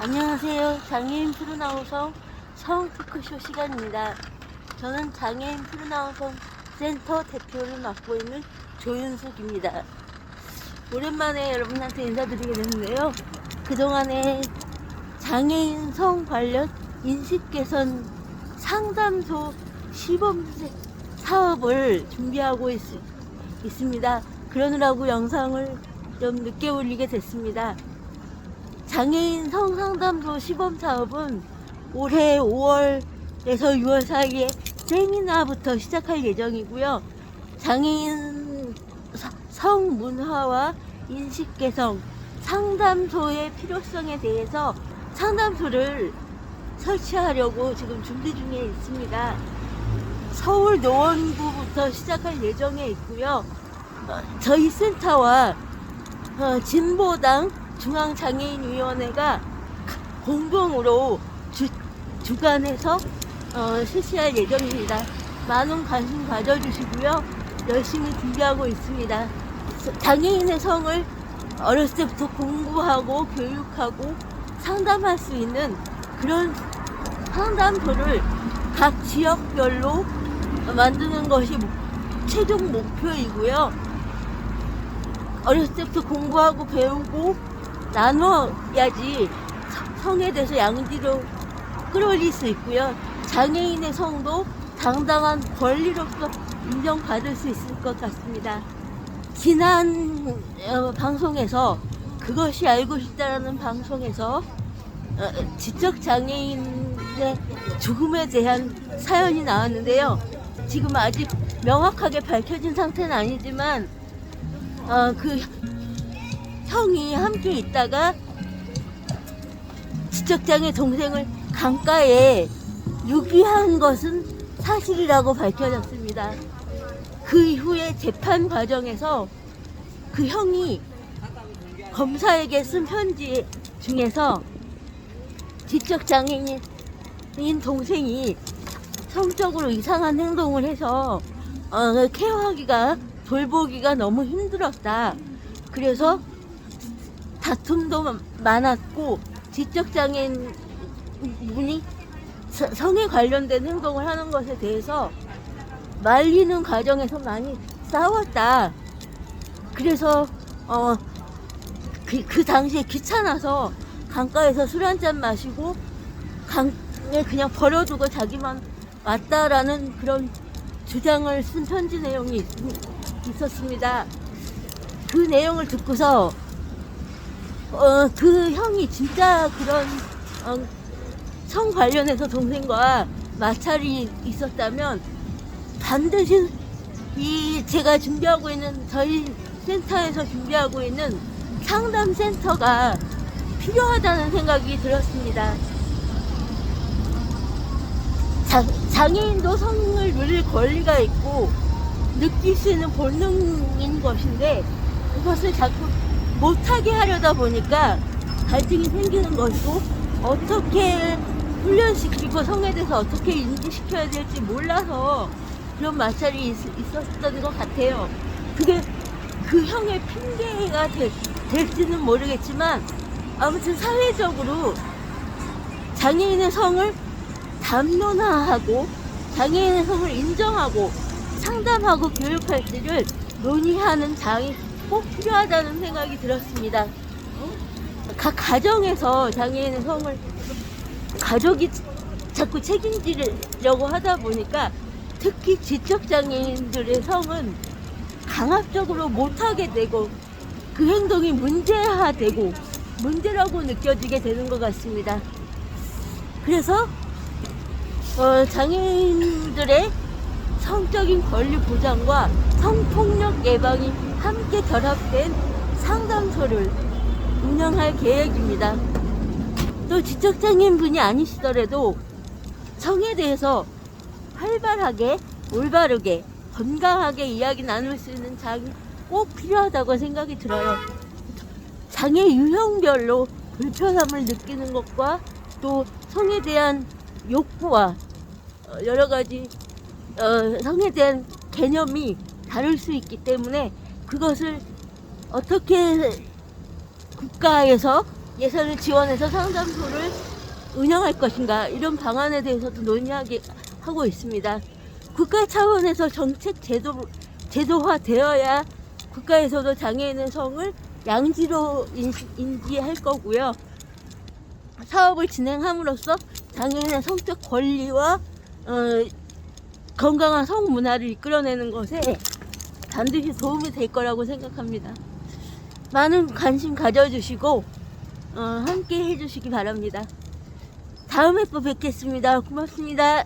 안녕하세요. 장애인 푸르나우성 성 토크쇼 시간입니다. 저는 장애인 푸르나우성 센터 대표를 맡고 있는 조윤숙입니다. 오랜만에 여러분한테 인사드리게 됐는데요. 그동안에 장애인 성 관련 인식 개선 상담소 시범 사업을 준비하고 있, 있습니다. 그러느라고 영상을 좀 늦게 올리게 됐습니다. 장애인 성상담소 시범 사업은 올해 5월에서 6월 사이에 세미나부터 시작할 예정이고요. 장애인 서- 성문화와 인식 개성 상담소의 필요성에 대해서 상담소를 설치하려고 지금 준비 중에 있습니다. 서울 노원구부터 시작할 예정에 있고요. 어, 저희 센터와 어, 진보당 중앙장애인위원회가 공동으로 주, 주관해서 어, 실시할 예정입니다. 많은 관심 가져주시고요. 열심히 준비하고 있습니다. 서- 장애인의 성을 어렸을 때부터 공부하고 교육하고 상담할 수 있는 그런 상담소를 각 지역별로 만드는 것이 목- 최종 목표이고요. 어렸을 때부터 공부하고 배우고 나눠야지 성- 성에 대해서 양지로 끌어올릴 수 있고요. 장애인의 성도 당당한 권리로서 인정받을 수 있을 것 같습니다. 지난 어, 방송에서 그것이 알고 싶다라는 방송에서 어, 지적 장애인의 죽음에 대한 사연이 나왔는데요. 지금 아직 명확하게 밝혀진 상태는 아니지만 어, 그 형이 함께 있다가 지적장애 동생을 강가에 유기한 것은 사실이라고 밝혀졌습니다. 그 이후에 재판 과정에서 그 형이 검사에게 쓴 편지 중에서 지적장애인 동생이 성적으로 이상한 행동을 해서 어, 케어하기가 돌보기가 너무 힘들었다. 그래서 다툼도 많았고 지적장애인 분이 서- 성에 관련된 행동을 하는 것에 대해서 말리는 과정에서 많이 싸웠다. 그래서 어, 그, 그 당시에 귀찮아서 강가에서 술 한 잔 마시고 강에 그냥 버려두고 자기만 왔다라는 그런 주장을 쓴 편지 내용이 있, 있었습니다. 그 내용을 듣고서 어, 그 형이 진짜 그런 어, 성 관련해서 동생과 마찰이 있었다면 반드시 이 제가 준비하고 있는 저희 센터에서 준비하고 있는 상담 센터가 필요하다는 생각이 들었습니다. 자, 장애인도 성을 누릴 권리가 있고 느낄 수 있는 본능인 것인데 그것을 자꾸 못하게 하려다 보니까 갈등이 생기는 것이고 어떻게 훈련시키고 성에 대해서 어떻게 인지시켜야 될지 몰라서 그런 마찰이 있, 있었던 것 같아요. 그게 그 형의 핑계가 될, 될지는 모르겠지만 아무튼 사회적으로 장애인의 성을 담론화하고 장애인의 성을 인정하고 상담하고 교육할지를 논의하는 장이 꼭 필요하다는 생각이 들었습니다. 각 가정에서 장애인의 성을 가족이 자꾸 책임지려고 하다 보니까 특히 지적장애인들의 성은 강압적으로 못하게 되고 그 행동이 문제화되고 문제라고 느껴지게 되는 것 같습니다. 그래서 어, 장애인들의 성적인 권리 보장과 성폭력 예방이 함께 결합된 상담소를 운영할 계획입니다. 또 지적장애인 분이 아니시더라도 성에 대해서 활발하게, 올바르게, 건강하게 이야기 나눌 수 있는 장이 꼭 필요하다고 생각이 들어요. 장애 유형별로 불편함을 느끼는 것과 또 성에 대한 욕구와 어, 여러 가지 어, 성에 대한 개념이 다를 수 있기 때문에 그것을 어떻게 국가에서 예산을 지원해서 상담소를 운영할 것인가 이런 방안에 대해서도 논의하게 하고 있습니다. 국가 차원에서 정책 제도 제도화 되어야 국가에서도 장애인의 성을 양지로 인시, 인지할 거고요. 사업을 진행함으로써 장애인의 성적 권리와 어, 건강한 성 문화를 이끌어내는 것에 반드시 도움이 될 거라고 생각합니다. 많은 관심 가져주시고 어, 함께 해주시기 바랍니다. 다음에 또 뵙겠습니다. 고맙습니다.